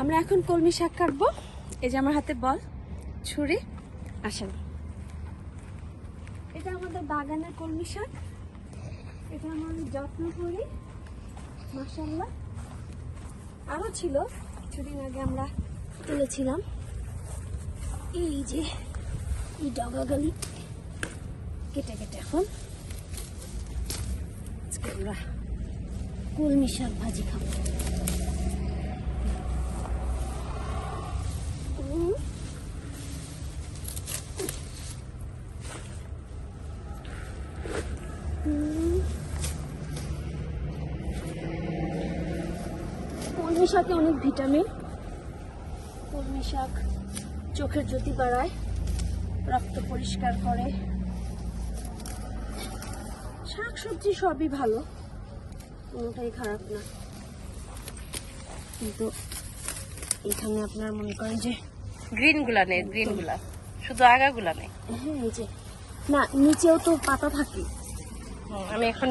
আমরা এখন কলমি শাক কাটবো। এই যে আমার হাতে বল, ছুরি আসেন এটা আমাদের বাগানের কলমি শাক। এটা আমরা যত্ন করি মাসাল্লাহ আরও ছিল, কিছুদিন আগে আমরা তুলেছিলাম। এই যে, এই ডগাগালি কেটে কেটে এখন। আমরা কলমি শাক ভাজি খাব। কলমি শাকে অনেক ভিটামিন। কলমি শাক চোখের জ্যোতি বাড়ায় রক্ত পরিষ্কার করে। শাক সবজি সবই ভালো কোনোটাই খারাপ না। কিন্তু এখানে আপনার মনে করেন যে গ্রিনগুলা নেই গ্রিনগুলা শুধু আগা গুলা নেই। হ্যাঁ এই যে না নিচেও তো পাতা থাকে আমি এখন